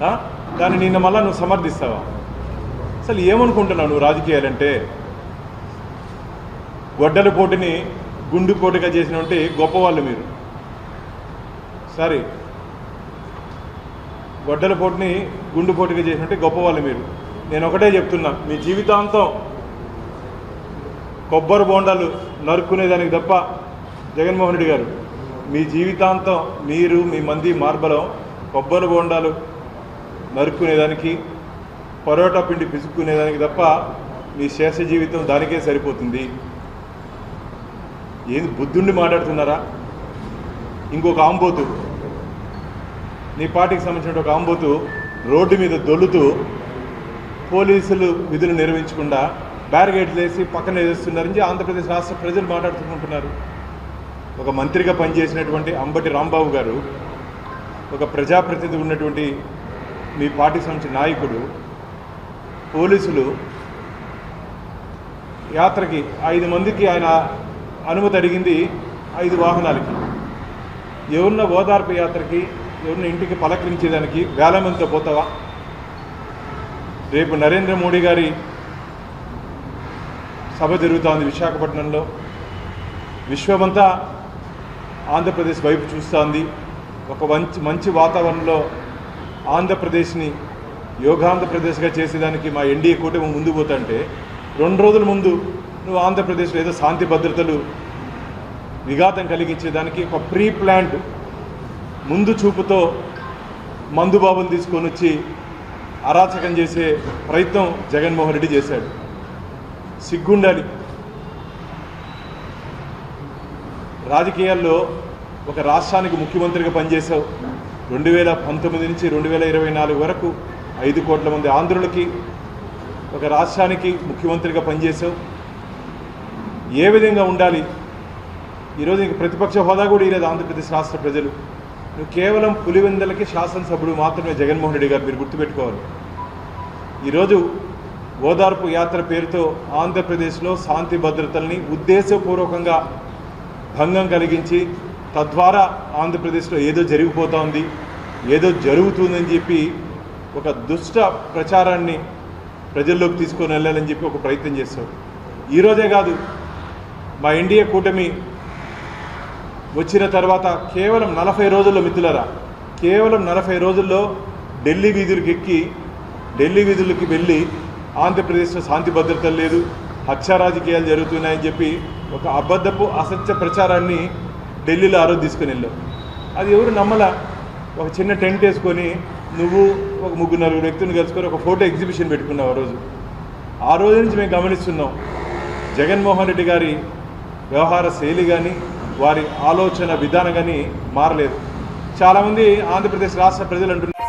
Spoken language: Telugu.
దాన్ని నిన్న మళ్ళా నువ్వు సమర్థిస్తావా? అసలు ఏమనుకుంటున్నావు నువ్వు రాజకీయాలంటే? గొడ్డల పోటీని గుండు పోటీగా చేసినటువంటి గొప్పవాళ్ళు మీరు. సారీ. గొడ్డల పోటీని గుండు పోటీగా చేసినట్టే గొప్పవాళ్ళు మీరు. నేను ఒకటే చెప్తున్నా మీ జీవితాంతం కొబ్బరి బోండాలు నరుక్కునేదానికి తప్ప జగన్మోహన్ రెడ్డి గారు మీ జీవితాంతం మీరు మీ మంది మార్బలం కొబ్బరి బోండాలు నరుక్కునేదానికి పరోటా పిండి పిసుక్కునేదానికి తప్ప మీ శేష జీవితం దానికే సరిపోతుంది. ఏది బుద్ధుండి మాట్లాడుతున్నారా? ఇంకొక ఆంబోతు. నీ పార్టీకి సంబంధించిన ఒక ఆంబోతు రోడ్డు మీద దొల్లుతూ పోలీసులు విధులు నిర్వహించకుండా బ్యారిగేట్లు వేసి పక్కన వేస్తున్నారని ఆంధ్రప్రదేశ్ రాష్ట్ర ప్రజలు మాట్లాడుతుంటున్నారు. ఒక మంత్రిగా పనిచేసినటువంటి అంబటి రాంబాబు గారు ఒక ప్రజాప్రతినిధి ఉన్నటువంటి మీ పార్టీకి సంబంధించిన నాయకుడు పోలీసులు యాత్రకి ఐదు మందికి ఆయన అనుమతి అడిగింది ఐదు వాహనాలకి. ఎవరిన ఓదార్పు యాత్రకి ఎవరిన ఇంటికి పలకరించేదానికి వేల మందితో పోతావా? రేపు నరేంద్ర మోడీ గారి సభ జరుగుతోంది విశాఖపట్నంలో. విశ్వమంతా ఆంధ్రప్రదేశ్ వైపు చూస్తోంది. ఒక మంచి మంచి వాతావరణంలో ఆంధ్రప్రదేశ్ని యోగాంధ్రప్రదేశ్గా చేసేదానికి మా ఎన్డీఏ కూటమి ముందు పోతుంటే రెండు రోజుల ముందు నువ్వు ఆంధ్రప్రదేశ్లో ఏదో శాంతి భద్రతలు విఘాతం కలిగించేదానికి ఒక ప్రీ ప్లాంట్ ముందు చూపుతో మందుబాబులు తీసుకొని వచ్చి అరాచకం చేసే ప్రయత్నం జగన్మోహన్ రెడ్డి చేశాడు. సిగ్గుండాలి. రాజకీయాల్లో ఒక రాష్ట్రానికి ముఖ్యమంత్రిగా పనిచేశావు. రెండు వేల పంతొమ్మిది నుంచి రెండు వేల ఇరవై నాలుగు వరకు ఐదు కోట్ల మంది ఆంధ్రులకి ఒక రాష్ట్రానికి ముఖ్యమంత్రిగా పనిచేసావు ఏ విధంగా ఉండాలి? ఈరోజు ఇంక ప్రతిపక్ష హోదా కూడా ఇలేదు ఆంధ్రప్రదేశ్ రాష్ట్ర ప్రజలు. నువ్వు కేవలం పులివెందలకి శాసనసభ్యుడు మాత్రమే జగన్మోహన్ రెడ్డి గారు మీరు గుర్తుపెట్టుకోవాలి. ఈరోజు ఓదార్పు యాత్ర పేరుతో ఆంధ్రప్రదేశ్లో శాంతి భద్రతల్ని ఉద్దేశపూర్వకంగా భంగం కలిగించి తద్వారా ఆంధ్రప్రదేశ్లో ఏదో జరిగిపోతూ ఉంది ఏదో జరుగుతుందని చెప్పి ఒక దుష్ట ప్రచారాన్ని ప్రజల్లోకి తీసుకొని వెళ్ళాలని చెప్పి ఒక ప్రయత్నం చేశారు ఈరోజే కాదు మా ఎన్డీఏ కూటమి వచ్చిన తర్వాత కేవలం నలభై రోజుల్లో మిత్రులరా కేవలం నలభై రోజుల్లో ఢిల్లీ వీధులకు ఎక్కి ఢిల్లీ వీధులకి వెళ్ళి ఆంధ్రప్రదేశ్లో శాంతి భద్రత లేదు హత్య రాజకీయాలు జరుగుతున్నాయని చెప్పి ఒక అబద్ధపు అసత్య ప్రచారాన్ని ఢిల్లీలో ఆ రోజు తీసుకుని వెళ్ళావు. అది ఎవరు నమ్మలా? ఒక చిన్న టెంట్ వేసుకొని నువ్వు ఒక ముగ్గురు నలుగురు వ్యక్తులను కలుసుకొని ఒక ఫోటో ఎగ్జిబిషన్ పెట్టుకున్నావు ఆ రోజు. ఆ రోజు నుంచి మేము గమనిస్తున్నాం. జగన్మోహన్ రెడ్డి గారి వ్యవహార శైలి కానీ వారి ఆలోచన విధానం కానీ మారలేదు. చాలామంది ఆంధ్రప్రదేశ్ రాష్ట్ర ప్రజలు అంటున్నారు.